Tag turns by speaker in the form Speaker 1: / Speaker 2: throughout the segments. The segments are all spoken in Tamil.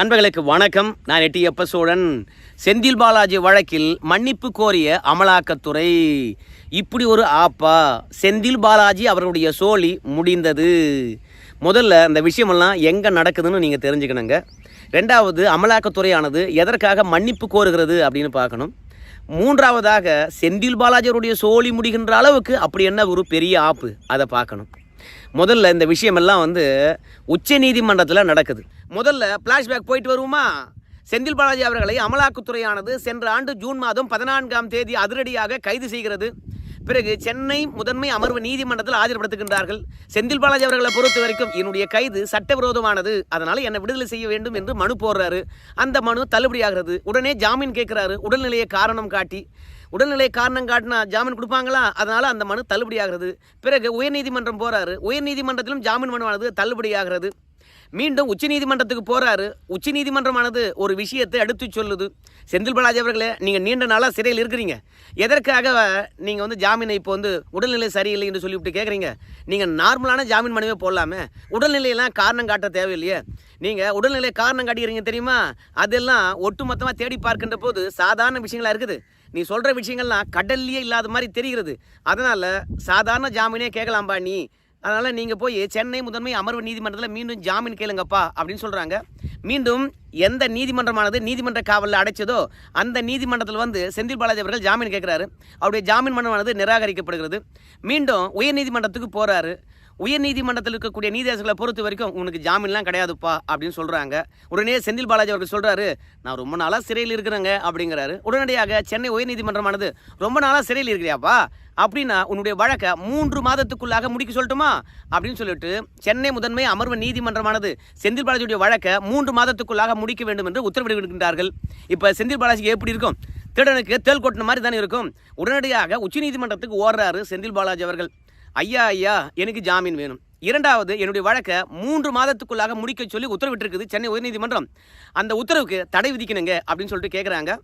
Speaker 1: நண்பர்களுக்கு வணக்கம். நான் எட்டியப்ப சோழன் செந்தில் பாலாஜி வழக்கில் மன்னிப்பு கோரிய அமலாக்கத்துறை. இப்படி ஒரு ஆப்பா. செந்தில் பாலாஜி அவர்களுடைய சோழி முடிந்தது. முதல்ல இந்த விஷயமெல்லாம் எங்கே நடக்குதுன்னு நீங்கள் தெரிஞ்சுக்கணுங்க. ரெண்டாவது அமலாக்கத்துறையானது எதற்காக மன்னிப்பு கோருகிறது அப்படின்னு பார்க்கணும். மூன்றாவதாக செந்தில் பாலாஜி அவருடைய சோழி முடிகின்ற அளவுக்கு அப்படி என்ன ஒரு பெரிய ஆப்பு? அதை பார்க்கணும். முதல்ல இந்த விஷயமெல்லாம் வந்து உச்ச நீதிமன்றத்தில் நடக்குது. முதல்ல ஃப்ளாஷ்பேக் போயிட்டு வருவோமா? செந்தில் பாலாஜி அவர்களை அமலாக்கத்துறையானது சென்ற ஆண்டு ஜூன் மாதம் பதினான்காம் தேதி அதிரடியாக கைது செய்கிறது. பிறகு சென்னை முதன்மை அமர்வு நீதிமன்றத்தில் ஆஜர்படுத்துகின்றார்கள். செந்தில் பாலாஜி அவர்களை பொறுத்த வரைக்கும் என்னுடைய கைது சட்டவிரோதமானது. அதனால் என்னை விடுதலை செய்ய வேண்டும் என்று மனு போடுறாரு. அந்த மனு தள்ளுபடியாகிறது. உடனே ஜாமீன் கேட்குறாரு. உடல்நிலையை காரணம் காட்டி உடல்நிலை காரணம் காட்டினா ஜாமீன் கொடுப்பாங்களா? அதனால் அந்த மனு தள்ளுபடியாகிறது. பிறகு உயர்நீதிமன்றம் போகிறாரு உயர்நீதிமன்றத்திலும் ஜாமீன் மனுவானது தள்ளுபடியாகிறது. மீண்டும் உச்சநீதிமன்றத்துக்கு போகிறாரு உச்சநீதிமன்றமானது ஒரு விஷயத்தை எடுத்து சொல்லுது. செந்தில் பாலாஜி அவர்களே நீங்கள் நீண்ட நாளாக சிறையில் இருக்கிறீங்க. எதற்காக நீங்கள் வந்து ஜாமீனை இப்போ வந்து உடல்நிலை சரியில்லை என்று சொல்லிவிட்டு கேட்குறீங்க நீங்கள் நார்மலான ஜாமீன் மனுவே போடலாமே. உடல்நிலையெல்லாம் காரணம் காட்ட தேவையில்லையே. நீங்கள் உடல்நிலை காரணம் காட்டிக்கிறீங்க தெரியுமா? அதெல்லாம் ஒட்டுமொத்தமாக தேடி பார்க்கின்ற போது சாதாரண விஷயங்களா இருக்குது. நீ சொல்கிற விஷயங்கள்லாம் கடல்லையே இல்லாத மாதிரி தெரிகிறது. அதனால் சாதாரண ஜாமீனே கேட்கலாம்பா நீ. அதனால் நீங்கள் போய் சென்னை முதன்மை அமர்வு நீதிமன்றத்தில் மீண்டும் ஜாமீன் கேளுங்கப்பா அப்படின்னு சொல்கிறாங்க மீண்டும் எந்த நீதிமன்றமானது நீதிமன்ற காவலில் அடைச்சதோ அந்த நீதிமன்றத்தில் வந்து செந்தில் பாலாஜி அவர்கள் ஜாமீன் கேட்குறாரு. அவருடைய ஜாமீன் மனமானது நிராகரிக்கப்படுகிறது. மீண்டும் உயர் நீதிமன்றத்துக்கு போகிறாரு உயர் நீதிமன்றத்தில் இருக்கக்கூடிய நீதியரசர்களை பொறுத்த வரைக்கும் உனக்கு ஜாமீன்லாம் கிடையாதுப்பா அப்படின்னு சொல்கிறாங்க உடனே செந்தில் பாலாஜி அவர்கள் சொல்கிறாரு நான் ரொம்ப நாளாக சிறையில் இருக்கிறேங்க அப்படிங்கிறாரு. உடனடியாக சென்னை உயர் நீதிமன்றமானது ரொம்ப நாளாக சிறையில் இருக்கிறியாப்பா? அப்படின்னா உன்னுடைய வழக்கை மூன்று மாதத்துக்குள்ளாக முடிக்க சொல்லட்டுமா? அப்படின்னு சொல்லிட்டு சென்னை முதன்மை அமர்வு நீதிமன்றமானது செந்தில் பாலாஜியுடைய வழக்கை மூன்று மாதத்துக்குள்ளாக முடிக்க வேண்டும் என்று உத்தரவிடுகின்றார்கள். இப்போ செந்தில் பாலாஜிக்கு எப்படி இருக்கும்? திருடனுக்கு தேல் கொட்டின மாதிரி தானே இருக்கும். உடனடியாக உச்சநீதிமன்றத்துக்கு ஓடுறாரு செந்தில் பாலாஜி அவர்கள். ஐயா ஐயா எனக்கு ஜாமீன் வேணும். இரண்டாவது என்னுடைய வழக்கை மூன்று மாதத்துக்குள்ளாக முடிக்க சொல்லி உத்தரவிட்டிருக்குது சென்னை உயர்நீதிமன்றம். அந்த உத்தரவுக்கு தடை விதிக்கணுங்க அப்படின்னு சொல்லிட்டு கேட்குறாங்க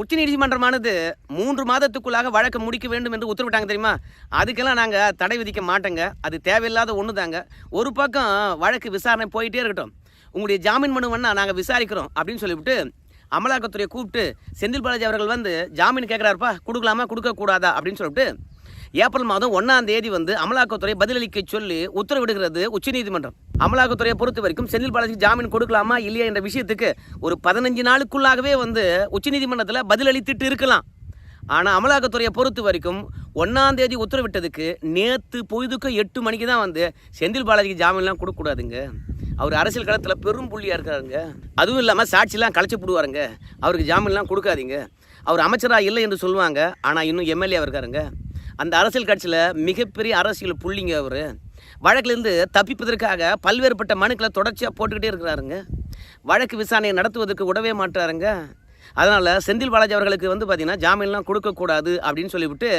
Speaker 1: உச்சநீதிமன்றமானது மூன்று மாதத்துக்குள்ளாக வழக்கு முடிக்க வேண்டும் என்று உத்தரவிட்டாங்க தெரியுமா? அதுக்கெல்லாம் நாங்கள் தடை விதிக்க மாட்டோங்க. அது தேவையில்லாத ஒன்று தாங்க ஒரு பக்கம் வழக்கு விசாரணை போயிட்டே இருக்கட்டும். உங்களுடைய ஜாமீன் மனு வேணால் நாங்கள் விசாரிக்கிறோம் அப்படின்னு சொல்லிவிட்டு அமலாக்கத்துறையை கூப்பிட்டு செந்தில் பாலாஜி அவர்கள் வந்து ஜாமீன் கேட்குறாருப்பா கொடுக்கலாமா கொடுக்கக்கூடாதா அப்படின்னு சொல்லிட்டு ஏப்ரல் மாதம் ஒன்றாம் தேதி வந்து அமலாக்கத்துறை பதிலளிக்க சொல்லி உத்தரவிடுகிறது உச்சநீதிமன்றம். அமலாக்கத்துறையை பொறுத்த வரைக்கும் செந்தில் பாலாஜிக்கு ஜாமீன் கொடுக்கலாமா இல்லையா என்ற விஷயத்துக்கு ஒரு பதினஞ்சு நாளுக்குள்ளாகவே வந்து உச்சநீதிமன்றத்தில் பதிலளித்துட்டு இருக்கலாம். ஆனால் அமலாக்கத்துறையை பொறுத்த வரைக்கும் ஒன்றாம் தேதி உத்தரவிட்டதுக்கு நேற்று பொழுதுக்கு எட்டு மணிக்கு தான் வந்து செந்தில் பாலாஜிக்கு ஜாமீன்லாம் கொடுக்கக்கூடாதுங்க அவர் அரசியல் களத்தில் பெரும் புள்ளியாக இருக்காருங்க. அதுவும் இல்லாமல் சாட்சிலாம் களைச்சி போடுவாருங்க. அவருக்கு ஜாமீன்லாம் கொடுக்காதீங்க. அவர் அமைச்சராக இல்லை என்று சொல்லுவாங்க. ஆனால் இன்னும் எம்எல்ஏ இருக்காருங்க. அந்த அரசியல் கட்சியில் மிகப்பெரிய அரசியல் புள்ளிங்க அவர். வழக்கிலிருந்து தப்பிப்பதற்காக பல்வேறுபட்ட மனுக்களை தொடர்ச்சியாக போட்டுக்கிட்டே இருக்கிறாருங்க. வழக்கு விசாரணையை நடத்துவதற்கு உடவே மாட்டாருங்க. அதனால் செந்தில் பாலாஜி அவர்களுக்கு வந்து பார்த்திங்கன்னா ஜாமீன்லாம் கொடுக்கக்கூடாது அப்படின்னு சொல்லிவிட்டு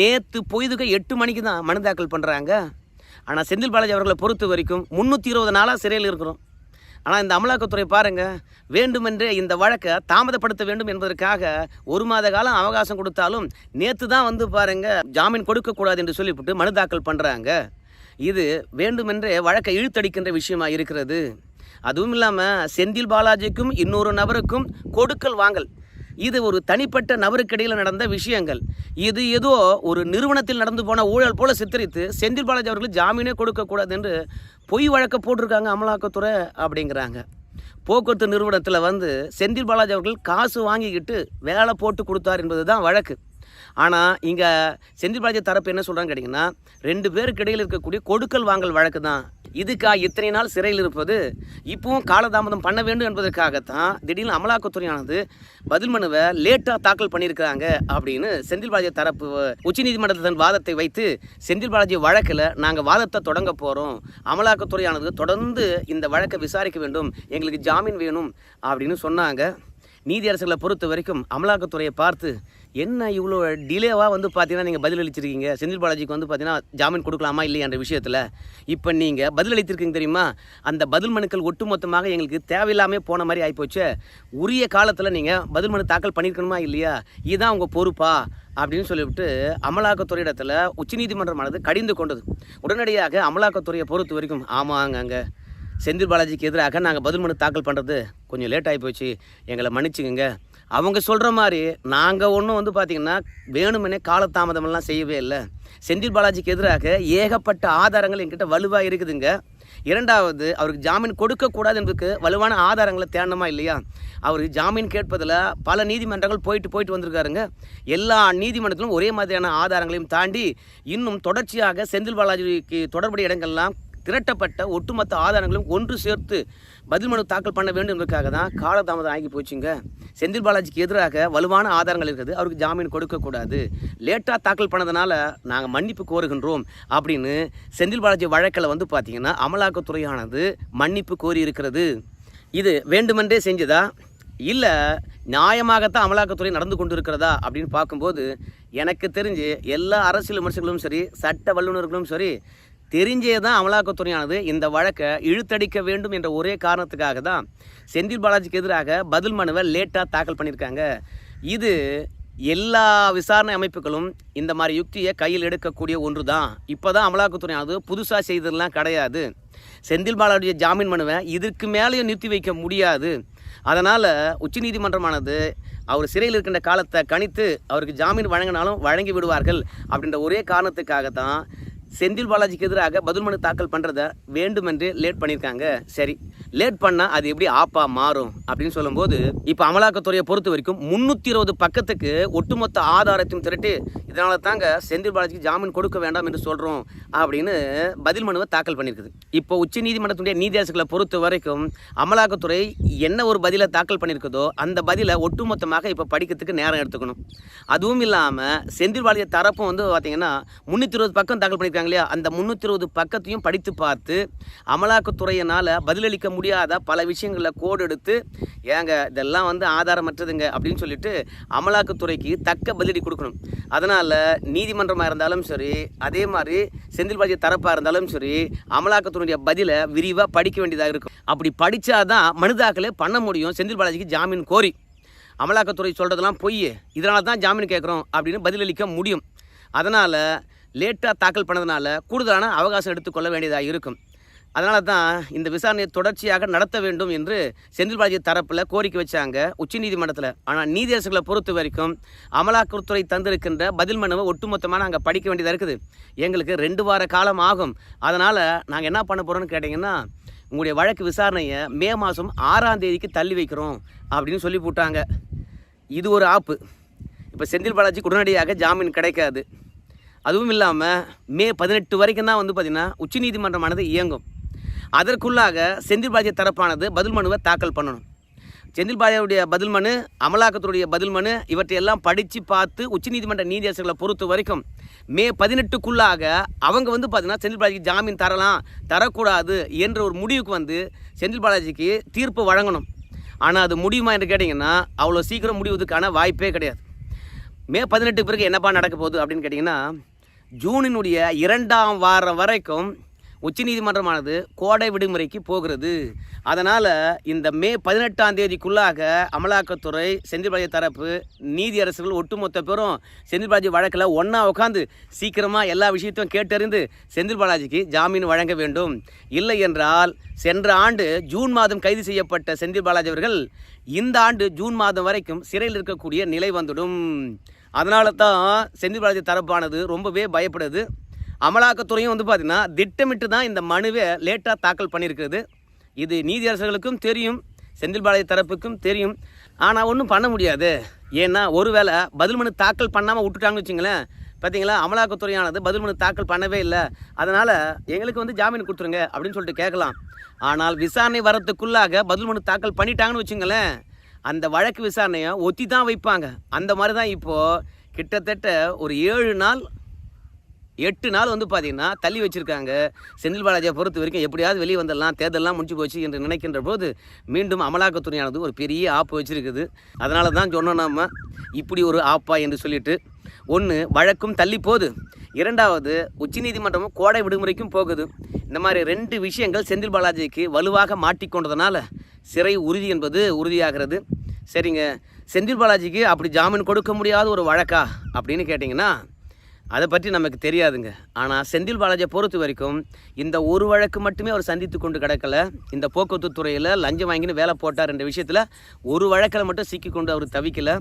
Speaker 1: நேற்று பொய்துக்கு எட்டு மணிக்கு தான் மனு தாக்கல் பண்ணுறாங்க ஆனால் செந்தில் பாலாஜி அவர்களை பொறுத்த வரைக்கும் முந்நூற்றி இருபது நாளாக சிறையில் இருக்கிறோம். ஆனால் இந்த அமலாக்கத்துறை பாருங்கள் வேண்டுமென்றே இந்த வழக்கை தாமதப்படுத்த வேண்டும் என்பதற்காக ஒரு மாத காலம் அவகாசம் கொடுத்தாலும் நேற்று தான் வந்து பாருங்கள் ஜாமீன் கொடுக்கக்கூடாது என்று சொல்லிவிட்டு மனு தாக்கல் பண்ணுறாங்க இது வேண்டுமென்றே வழக்கை இழுத்தடிக்கின்ற விஷயமாக இருக்கிறது. அதுவும் இல்லாமல் செந்தில் பாலாஜிக்கும் இன்னொரு நபருக்கும் கொடுக்கல் வாங்கல். இது ஒரு தனிப்பட்ட நபருக்கிடையில் நடந்த விஷயங்கள். இது ஏதோ ஒரு நிறுவனத்தில் நடந்து போன ஊழல் போல சித்தரித்து செந்தில் பாலாஜி அவர்களுக்கு ஜாமீனே கொடுக்கக்கூடாது என்று பொய் வழக்க போட்டிருக்காங்க அமலாக்கத்துறை அப்படிங்கிறாங்க. போக்குவரத்து நிறுவனத்தில் வந்து செந்தில் பாலாஜி அவர்கள் காசு வாங்கிக்கிட்டு வேலை போட்டு கொடுத்தார் என்பது தான் வழக்கு. ஆனால் இங்கே செந்தில் பாலாஜி தரப்பு என்ன சொல்கிறாங்க கேட்டிங்கன்னா ரெண்டு பேருக்கு இடையில் இருக்கக்கூடிய கொடுக்கல் வாங்கல் வழக்கு தான் இதுக்கா இத்தனை நாள் சிறையில் இருப்பது? இப்பவும் காலதாமதம் பண்ண வேண்டும் என்பதற்காகத்தான் திடீர்னு அமலாக்கத்துறையானது பதில் மனுவை லேட்டாக தாக்கல் பண்ணியிருக்கிறாங்க அப்படின்னு செந்தில் பாலாஜி தரப்பு உச்சநீதிமன்றத்தின் தன் வாதத்தை வைத்து செந்தில் பாலாஜி வழக்கில் நாங்கள் வாதத்தை தொடங்க போகிறோம் அமலாக்கத்துறையானது தொடர்ந்து இந்த வழக்கை விசாரிக்க வேண்டும். எங்களுக்கு ஜாமீன் வேணும் அப்படின்னு சொன்னாங்க. நீதியரசர்களை பொறுத்த வரைக்கும் அமலாக்கத்துறையை பார்த்து என்ன இவ்வளோ டிலேவாக வந்து பார்த்தீங்கன்னா நீங்கள் பதிலளிச்சிருக்கீங்க? செந்தில் பாலாஜிக்கு வந்து பார்த்தீங்கன்னா ஜாமீன் கொடுக்கலாமா இல்லையான்ற விஷயத்தில் இப்போ நீங்கள் பதிலளித்திருக்கீங்க தெரியுமா? அந்த பதில் மனுக்கள் ஒட்டுமொத்தமாக எங்களுக்கு தேவையில்லாமல் போன மாதிரி ஆகிப்போச்சு உரிய காலத்தில் நீங்கள் பதில் மனு தாக்கல் பண்ணியிருக்கணுமா இல்லையா? இதுதான் உங்கள் பொறுப்பா? அப்படின்னு சொல்லிவிட்டு அமலாக்கத்துறை இடத்துல உச்சநீதிமன்றமானது கடிந்து கொண்டது. உடனடியாக அமலாக்கத்துறையை பொறுத்த வரைக்கும் ஆமாங்க அங்கே செந்தில் பாலாஜிக்கு எதிராக நாங்கள் பதில் மனு தாக்கல் பண்ணுறது கொஞ்சம் லேட் ஆகி போச்சு எங்களை மன்னிச்சுக்கோங்க. அவங்க சொல்கிற மாதிரி நாங்கள் ஒன்றும் வந்து பார்த்திங்கன்னா வேணுமெனே காலதாமதமெல்லாம் செய்யவே இல்லை. செந்தில் பாலாஜிக்கு எதிராக ஏகப்பட்ட ஆதாரங்கள் என்கிட்ட வலுவாக இருக்குதுங்க. இரண்டாவது அவருக்கு ஜாமீன் கொடுக்கக்கூடாது என்பதுக்கு வலுவான ஆதாரங்களை தேடணுமா இல்லையா? அவருக்கு ஜாமீன் கேட்பதில் பல நீதிமன்றங்கள் போயிட்டு போயிட்டு வந்திருக்காருங்க. எல்லா நீதிமன்றத்திலும் ஒரே மாதிரியான ஆதாரங்களையும் தாண்டி இன்னும் தொடர்ச்சியாக செந்தில் பாலாஜிக்கு தொடர்புடைய இடங்கள்லாம் திரட்டப்பட்ட ஒட்டுமொத்த ஆதாரங்களும் ஒன்று சேர்த்து பதில் மனு தாக்கல் பண்ண வேண்டும் என்பதற்காக தான் காலதாமதம் ஆகி போச்சுங்க. செந்தில் பாலாஜிக்கு எதிராக வலுவான ஆதாரங்கள் இருக்குது. அவருக்கு ஜாமீன் கொடுக்கக்கூடாது லேட்டாக தாக்கல் பண்ணதுனால நாங்கள் மன்னிப்பு கோருகின்றோம் அப்படின்னு செந்தில் பாலாஜி வழக்கில் வந்து பார்த்தீங்கன்னா அமலாக்கத்துறையானது மன்னிப்பு கோரி இருக்கிறது இது வேண்டுமென்றே செஞ்சதா? இல்லை நியாயமாகத்தான் அமலாக்கத்துறை நடந்து கொண்டு இருக்கிறதா அப்படின்னு பார்க்கும்போது எனக்கு தெரிஞ்சு எல்லா அரசியல் விமர்சகர்களும் சரி சட்ட வல்லுநர்களும் சரி தெரிஞ்சே தான் அமலாக்கத்துறையானது இந்த வழக்கை இழுத்தடிக்க வேண்டும் என்ற ஒரே காரணத்துக்காக தான் செந்தில் பாலாஜிக்கு எதிராக பதில் மனுவை லேட்டாக தாக்கல் பண்ணியிருக்காங்க. இது எல்லா விசாரணை அமைப்புகளும் இந்த மாதிரி யுக்தியை கையில் எடுக்கக்கூடிய ஒன்று தான் இப்போ தான் அமலாக்கத்துறையானது புதுசாக செய்ததெல்லாம் கிடையாது. செந்தில் பாலாஜிய ஜாமீன் மனுவை இதற்கு மேலேயும் நிறுத்தி வைக்க முடியாது. அதனால் உச்சநீதிமன்றமானது அவர் சிறையில் இருக்கின்ற காலத்தை கணித்து அவருக்கு ஜாமீன் வழங்கினாலும் வழங்கி விடுவார்கள் அப்படின்ற ஒரே காரணத்துக்காக தான் செந்தில் பாலாஜிக்கு எதிராக பதில் மனு தாக்கல் பண்ணுறத வேண்டுமென்று லேட் பண்ணியிருக்காங்க. சரி லேட் பண்ணால் அது எப்படி ஆப்பா மாறும் அப்படின்னு சொல்லும்போது இப்போ அமலாக்கத்துறையை பொறுத்த வரைக்கும் முந்நூற்றி இருபது பக்கத்துக்கு ஒட்டுமொத்த ஆதாரத்தையும் திரட்டி இதனால தாங்க செந்தில் பாலாஜிக்கு ஜாமீன் கொடுக்க வேண்டாம் என்று சொல்கிறோம் அப்படின்னு பதில் மனுவை தாக்கல் பண்ணியிருக்குது. இப்போ உச்ச நீதிமன்றத்துடைய நீதியரசுகளை பொறுத்த வரைக்கும் அமலாக்கத்துறை என்ன ஒரு பதிலை தாக்கல் பண்ணியிருக்குதோ அந்த பதிலை ஒட்டுமொத்தமாக இப்போ படிக்கிறதுக்கு நேரம் எடுத்துக்கணும். அதுவும் இல்லாமல் செந்தில் பாலாஜி தரப்பும் வந்து பார்த்தீங்கன்னா முந்நூற்றி இருபது பக்கம் தாக்கல் பண்ணியிருக்காங்க இல்லையா? அந்த முந்நூற்றி இருபது பக்கத்தையும் படித்து பார்த்து அமலாக்கத்துறையினால் பதிலளிக்க முடியாத பல விஷயங்களில் கோடு எடுத்து ஏங்க இதெல்லாம் வந்து ஆதாரமற்றதுங்க அப்படின்னு சொல்லிட்டு அமலாக்கத்துறைக்கு தக்க பதிலடி கொடுக்கணும். அதனால் நீதிமன்றமாக இருந்தாலும் சரி அதே மாதிரி செந்தில் பாலாஜி தரப்பாக இருந்தாலும் சரி அமலாக்கத்தினுடைய பதிலை விரிவாக படிக்க வேண்டியதாக இருக்கும். அப்படி படிச்சாதான் மனுதாக்கலே பண்ண முடியும். செந்தில் பாலாஜிக்கு ஜாமீன் கோரி. அமலாக்கத்துறை சொல்கிறதெல்லாம் பொய். இதனால தான் ஜாமீன் கேட்குறோம் அப்படின்னு பதிலளிக்க முடியும். அதனால் லேட்டாக தாக்கல் பண்ணதுனால கூடுதலான அவகாசம் எடுத்துக்கொள்ள வேண்டியதாக இருக்கும். அதனால தான் இந்த விசாரணையை தொடர்ச்சியாக நடத்த வேண்டும் என்று செந்தில் பாலாஜி தரப்பில் கோரிக்கை வச்சாங்க உச்சநீதிமன்றத்தில். ஆனால் நீதியரசுகளை பொறுத்த வரைக்கும் அமலாக்கத்துறை தந்திருக்கின்ற பதில் மனுவை ஒட்டுமொத்தமாக நாங்கள் படிக்க வேண்டியதாக இருக்குது. எங்களுக்கு ரெண்டு வார காலம் ஆகும். அதனால் நாங்கள் என்ன பண்ண போகிறோம்னு கேட்டிங்கன்னா உங்களுடைய வழக்கு விசாரணையை மே மாதம் ஆறாம் தேதிக்கு தள்ளி வைக்கிறோம் அப்படின்னு சொல்லி போட்டாங்க. இது ஒரு ஆப்பு. இப்போ செந்தில் பாலாஜிக்கு உடனடியாக ஜாமீன் கிடைக்காது. அதுவும் இல்லாமல் மே பதினெட்டு வரைக்கும் தான் வந்து பார்த்திங்கன்னா உச்சநீதிமன்றமானது இயங்கும். அதற்குள்ளாக செந்தில் பாலாஜி தரப்பானது பதில் மனுவை தாக்கல் பண்ணணும். செந்தில் பாலாஜியுடைய பதில் மனு அமலாக்கத்துடைய பதில் மனு இவற்றையெல்லாம் படித்து பார்த்து உச்சநீதிமன்ற நீதியரசர்களை பொறுத்த வரைக்கும் மே பதினெட்டுக்குள்ளாக அவங்க வந்து பார்த்தீங்கன்னா செந்தில் பாலாஜிக்கு ஜாமீன் தரலாம் தரக்கூடாது என்ற ஒரு முடிவுக்கு வந்து செந்தில் பாலாஜிக்கு தீர்ப்பு வழங்கணும். ஆனால் அது முடியுமா என்று கேட்டிங்கன்னா அவ்வளோ சீக்கிரம் முடிவதற்கான வாய்ப்பே கிடையாது. மே பதினெட்டு பிறகு என்னப்பா நடக்க போகுது அப்படின்னு கேட்டிங்கன்னா ஜூனினுடைய இரண்டாம் வாரம் வரைக்கும் உச்சநீதிமன்றமானது கோடை விடுமுறைக்கு போகிறது. அதனால் இந்த மே பதினெட்டாம் தேதிக்குள்ளாக அமலாக்கத்துறை செந்தில்பாலாஜி தரப்பு நீதியரசுகள் ஒட்டுமொத்த பேரும் செந்தில் பாலாஜி வழக்கில் ஒன்றா உட்காந்து சீக்கிரமாக எல்லா விஷயத்தையும் கேட்டறிந்து செந்தில் பாலாஜிக்கு ஜாமீன் வழங்க வேண்டும். இல்லை என்றால் சென்ற ஆண்டு ஜூன் மாதம் கைது செய்யப்பட்ட செந்தில் பாலாஜி அவர்கள் இந்த ஆண்டு ஜூன் மாதம் வரைக்கும் சிறையில் இருக்கக்கூடிய நிலை வந்துடும். அதனால தான் செந்தில் பாலாஜி தரப்பானது ரொம்பவே பயப்படுது. அமலாக்கத்துறையும் வந்து பார்த்திங்கன்னா திட்டமிட்டு தான் இந்த மனுவை லேட்டாக தாக்கல் பண்ணியிருக்கிறது. இது நீதியரசர்களுக்கும் தெரியும் செந்தில்பாளைய தரப்புக்கும் தெரியும். ஆனால் ஒன்றும் பண்ண முடியாது. ஏன்னா ஒருவேளை பதில் மனு தாக்கல் பண்ணாமல் விட்டுட்டாங்கன்னு வச்சுங்களேன் பார்த்தீங்களா அமலாக்கத்துறையானது பதில் மனு தாக்கல் பண்ணவே இல்லை. அதனால் எங்களுக்கு வந்து ஜாமீன் கொடுத்துருங்க அப்படின்னு சொல்லிட்டு கேட்கலாம். ஆனால் விசாரணை வரத்துக்குள்ளாக பதில் மனு தாக்கல் பண்ணிட்டாங்கன்னு வச்சுங்களேன் அந்த வழக்கு விசாரணையை ஒத்தி தான் வைப்பாங்க. அந்த மாதிரி தான் இப்போது கிட்டத்தட்ட ஒரு ஏழு நாள் எட்டு நாள் வந்து பார்த்தீங்கன்னா தள்ளி வச்சுருக்காங்க. செந்தில் பாலாஜியை பொறுத்த வரைக்கும் எப்படியாவது வெளியே வந்துடலாம் தேர்தலெலாம் முடிஞ்சு போச்சு என்று நினைக்கின்ற போது மீண்டும் அமலாக்கத்துறையானது ஒரு பெரிய ஆப்பு வச்சுருக்குது. அதனால தான் சொன்னோம் நம்ம இப்படி ஒரு ஆப்பா என்று சொல்லிட்டு. ஒன்று வழக்கும் தள்ளி போகுது. இரண்டாவது உச்சநீதிமன்றமும் கோடை விடுமுறைக்கும் போகுது. இந்த மாதிரி ரெண்டு விஷயங்கள் செந்தில் பாலாஜிக்கு வலுவாக மாட்டிக்கொண்டதுனால சிறை உறுதி என்பது உறுதியாகிறது. சரிங்க செந்தில் பாலாஜிக்கு அப்படி ஜாமீன் கொடுக்க முடியாத ஒரு வழக்கா அப்படின்னு கேட்டிங்கன்னா அதை பற்றி நமக்கு தெரியாதுங்க. ஆனால் செந்தில் பாலாஜியை பொறுத்த வரைக்கும் இந்த ஒரு வழக்கு மட்டுமே அவர் சந்தித்து கொண்டு கிடக்கல. இந்த போக்குவரத்து துறையில் லஞ்சம் வாங்கின்னு வேலை போட்டார் என்ற விஷயத்தில் ஒரு வழக்கில் மட்டும் சிக்கி கொண்டு அவர் தவிக்கலை.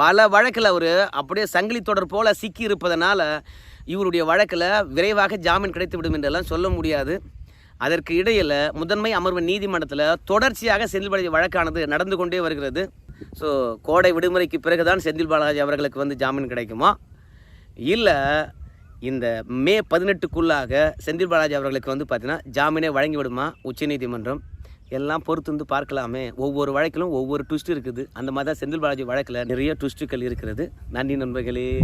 Speaker 1: பல வழக்கில் அவர் அப்படியே சங்கிலி தொடர் போல் சிக்கி இருப்பதனால் இவருடைய வழக்கில் விரைவாக ஜாமீன் கிடைத்து விடும் என்றெல்லாம் சொல்ல முடியாது. அதற்கு இடையில் முதன்மை அமர்வு நீதிமன்றத்தில் தொடர்ச்சியாக செந்தில் பாலாஜி வழக்கானது நடந்து கொண்டே வருகிறது. ஸோ கோடை விடுமுறைக்கு பிறகுதான் செந்தில் பாலாஜி அவர்களுக்கு வந்து ஜாமீன் கிடைக்குமா? இல்லை இந்த மே பதினெட்டுக்குள்ளாக செந்தில் பாலாஜி அவர்களுக்கு வந்து பார்த்தீங்கன்னா ஜாமீனே வழங்கி விடுமா? உச்சநீதிமன்றம். எல்லாம் பொறுத்து வந்து பார்க்கலாமே. ஒவ்வொரு வழக்கிலும் ஒவ்வொரு ட்விஸ்ட் இருக்குது. அந்த மாதிரி தான் செந்தில் பாலாஜி வழக்கில் நிறைய ட்விஸ்ட்டுகள் இருக்கிறது. நன்றி நண்பர்களே.